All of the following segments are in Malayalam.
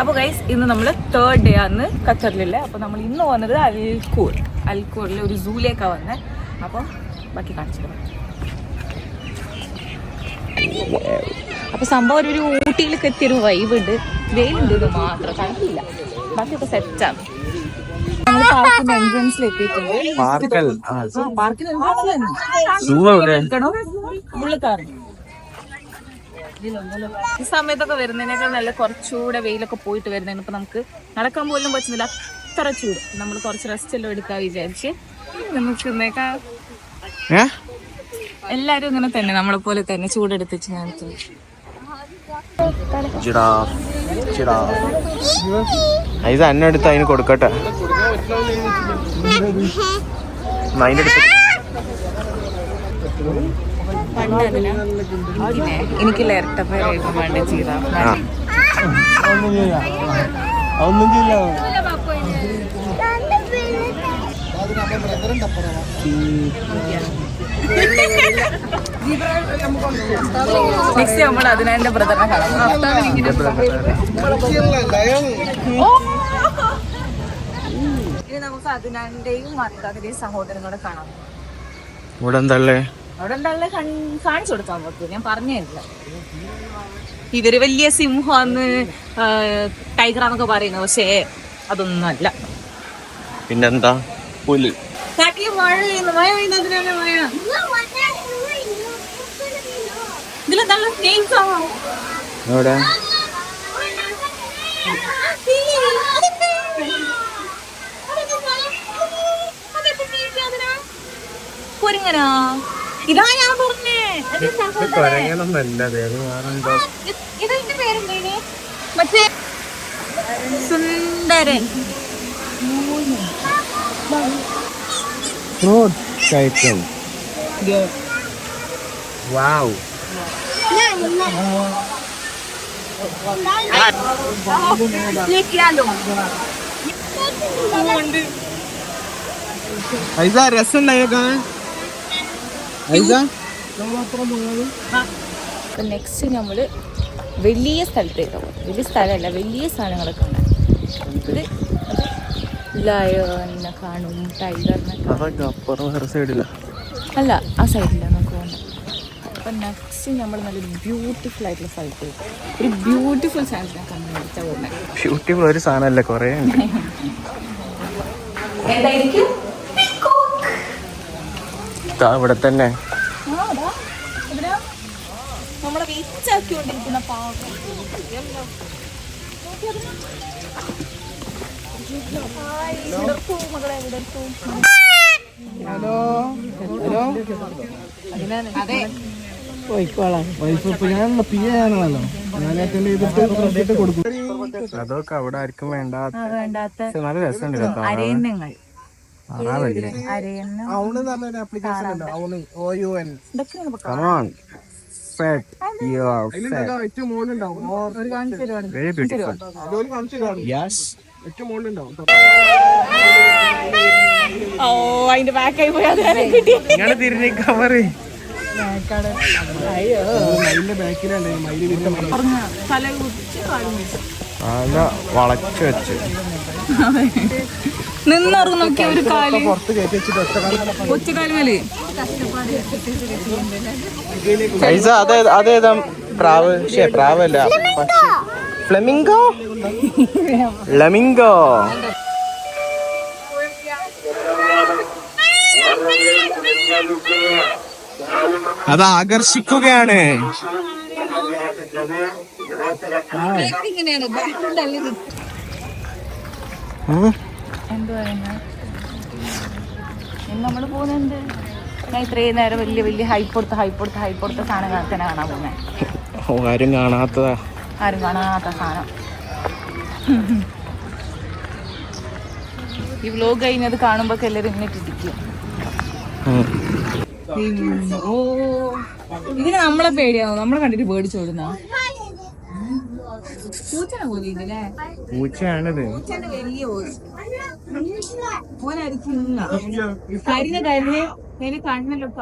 അപ്പോൾ ഗൈസ് ഇന്ന് നമ്മൾ തേർഡ് ഡേ ആണ് ഖത്തറിലുള്ള. അപ്പോൾ നമ്മൾ ഇന്ന് വന്നത് അൽക്കൂർ. അൽക്കൂറിലെ ഒരു സൂലേക്കാ വന്നത് അപ്പോൾ ബാക്കി കാണിച്ചു അപ്പൊ അപ്പോൾ സംഭവം ഒരു ഊട്ടിയിലൊക്കെ എത്തിയൊരു വൈബ് ഉണ്ട്. വെയിലുണ്ട് ഇത് മാത്രം. തണുപ്പില്ല. ബാക്കിയൊക്കെ സെറ്റാണ് നമ്മൾ പാർക്കിന്റെ എൻട്രൻസിൽ എത്തിയിട്ടുണ്ട്. പാർക്കൽ ഈ സമയത്തൊക്കെ വരുന്നതിനേക്കാൾ നല്ല കുറച്ചുകൂടെ വെയിലൊക്കെ പോയിട്ട് വരുന്നതിന് ഇപ്പൊ നമുക്ക് നടക്കാൻ പോലും പറ്റുന്നില്ല അത്ര ചൂട് നമ്മൾ കുറച്ച് റെസ്റ്റ് എല്ലാം എടുക്കാൻ വിചാരിച്ച് നമുക്ക് ഇന്നേക്കാ എല്ലാരും ഇങ്ങനെ തന്നെ നമ്മളെ പോലെ തന്നെ ചൂടെടുത്തിച്ച് കാണിച്ചു ജിറാഫ് ഇത് അന്നെ എടുത്ത് അതിന് കൊടുക്കട്ടെ അതിന്റെ അടുത്ത് ആ. ഒന്നും നമ്മൾ അതിനാന്റെയും മർക്കാതിന്റെയും സഹോദരങ്ങളെ കാണാം. ഇവിടെ അവിടെ എന്തായാലും കാണിച്ചു കൊടുക്കാൻ പറ്റും ഞാൻ പറഞ്ഞില്ല ഇവർ വലിയ സിംഹന്ന് ടൈഗറാന്നൊക്കെ പറയുന്നത് പക്ഷേ അതൊന്നും അല്ല പിന്നെന്താ പുലി കാട്ടിൽ മഴ പെയ്യുന്നു മഴ പെയ്യുന്നതിനാണ് മഴ ഇതിലെന്താണ് സ്നേഹ എവിടെ കുരങ്ങനാ ഇതാ ഞാൻ പറഞ്ഞേ. ഇതിന്റെ പേരെന്തേനി മറ്റേ സുന്ദരൻ. വാവ്. ഐസ രസം ഉണ്ടായേക്കാൻ ഐസ നെക്സ്റ്റ് നമ്മൾ വലിയ സ്ഥലത്തേക്ക് പോകും വലിയ സ്ഥലമല്ല വലിയ സാധനങ്ങളൊക്കെ ഉണ്ട്. ഇത് ലയനെ കാണും ടൈഗറിനെ അല്ല ആ സൈഡിലാണ് നമുക്ക് പോകുന്നത് അപ്പം നെക്സ്റ്റ് നമ്മൾ നല്ല ബ്യൂട്ടിഫുൾ ആയിട്ടുള്ള സ്ഥലത്തേക്ക് ഒരു ബ്യൂട്ടിഫുൾ സാധനത്തിനെ കണ്ടു പോകുന്നത് ബ്യൂട്ടിഫുൾ ഒരു സാധനമല്ല കുറേ എന്തായിരിക്കും ദാ ഇവിടെ തന്നെ ആ, അതാ. ഇവിടെ നമ്മളെ വീച്ചാക്കിക്കൊണ്ടിരിക്കുന്ന പാവം അതെ വൈഫ് ഇപ്പൊ ഞാൻ പി ആണല്ലോ ഞാൻ തന്നെ. Hello hello. അതെ. അതൊക്കെ അവിടെ ആർക്കും വേണ്ട ആ, വേണ്ടാത്ത നല്ല രസമുണ്ട് കേട്ടോ. ഓ അതിന്റെ ബാക്കായി പോയി. അത് കിട്ടി. നിങ്ങൾ തിരിഞ്ഞ് കവർ കാലും വെച്ചു. വെച്ച് നോക്കിയ ഒരു കാൽ. അതേ അതേതാ പ്രാവ്? പ്രാവല്ല. ഫ്ലെമിംഗോ. ലമിംഗോ അത് ആകർഷിക്കുകയാണ്. ഇങ്ങനെയാണ് പോകുന്നുണ്ട് ഞാൻ ഇത്രയും നേരം വലിയ വലിയ ഹൈപ്പ് കൊടുത്ത ഹൈപ്പ് കൊടുത്ത ഹൈപ്പ് കൊടുത്ത സാധനം കാണാൻ തന്നെ കാണാൻ പോകുന്നത് ആരും കാണാത്തതാ. ആരും കാണാത്ത സാധനം. ഈ വ്ലോഗ് കഴിഞ്ഞത് കാണുമ്പോ എല്ലാവരും ഇങ്ങനെ ഓ ഇതിന് നമ്മളെ പേടിയാവും നമ്മളെ കണ്ടിട്ട് പേടിച്ചോടുന്ന പൂച്ചയാണിത്. വലിയ അതിന് കണ്ണെല്ലാം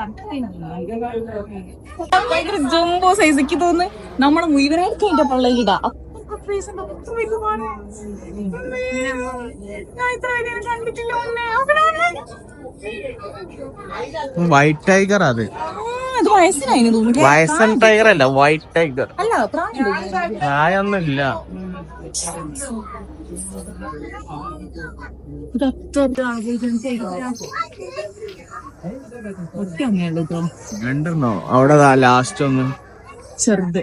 ഭയങ്കര ജംബോ സൈസ് എനിക്ക് തോന്നുന്നു. നമ്മളെ മുഴുവനായിട്ട് അതിന്റെ പള്ളയിലിടാ അവിടെ. വൈറ്റ് ടൈഗർ അത്. വയസ്സൻ ടൈഗർ അല്ല വൈറ്റ് ടൈഗർ അല്ല രണ്ടെണ്ണോ? അവിടെ ലാസ്റ്റ് ഒന്ന്. ചെറുത്.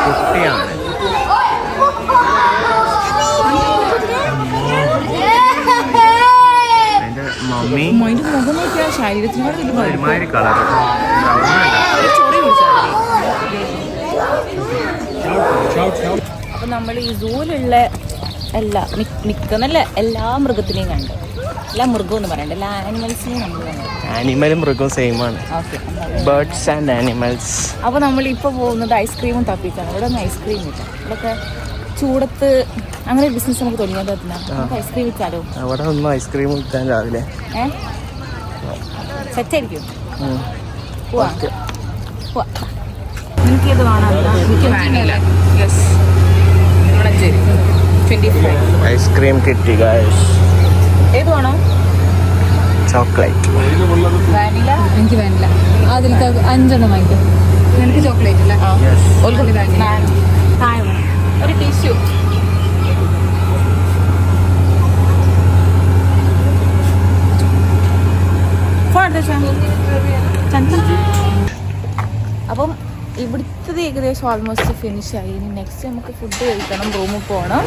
കുട്ടിയാണ് അതിന്റെ മമ്മി. ഒരുമാതിരി കളർ. അപ്പൊ നമ്മൾ ഈ സൂവിലുള്ള എല്ലാ മിക്ക- മിക്കുന്നല്ല എല്ലാ മൃഗത്തിനെയും കണ്ടു മൃഗം എന്ന് നമ്മൾ ആനിമലും മൃഗവും സെയിം ആണ്. ബേർഡ്സ് ആൻഡ് ആനിമൽസ് അപ്പോൾ നമ്മൾ ഇപ്പൊ പോകുന്നത് ഐസ്ക്രീമും തപ്പിക്കാണ്. ഇവിടെ ഒന്നും ഐസ്ക്രീം ഇല്ല. ഇവിടെയൊക്കെ ചൂടത്ത് അങ്ങനെ ഒരു ബിസിനസ് നമുക്ക് തുടങ്ങിയാൽ പറ്റില്ല നമുക്ക് ഐസ്ക്രീം വിൽക്കാലോ അവിടെ ഒന്നും ഐസ്ക്രീം വിൽക്കാൻ രാവിലെ. സെറ്റായിരിക്കും. പോവാ. പോവാ. വേണം ഐസ്ക്രീം കിട്ടി ഗായ്സ് ഏത് വേണം? ചോക്ലേറ്റ്. വാനില? എനിക്ക് വാനില. അതിലത്തെ അഞ്ചെണ്ണം വാങ്ങിക്കും. നിനക്ക് ചോക്ലേറ്റ് അല്ലേ? ഒരു ടിഷ്യൂ. അപ്പം ഇവിടുത്തത് ഏകദേശം ഓൾമോസ്റ്റ് ഫിനിഷ് ആയി. ഇനി നെക്സ്റ്റ് നമുക്ക് ഫുഡ് കഴിക്കണം റൂമിൽ പോകണം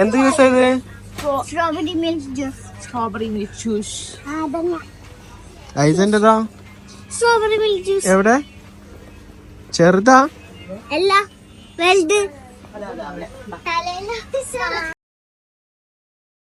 എന്ത് യൂസ് ചെയ്ത്? Strawberry milk juice strawberry milk juice strawberry milk juice എവിടെ? ചെറുതാ? അല്ല വലുത്. തലയില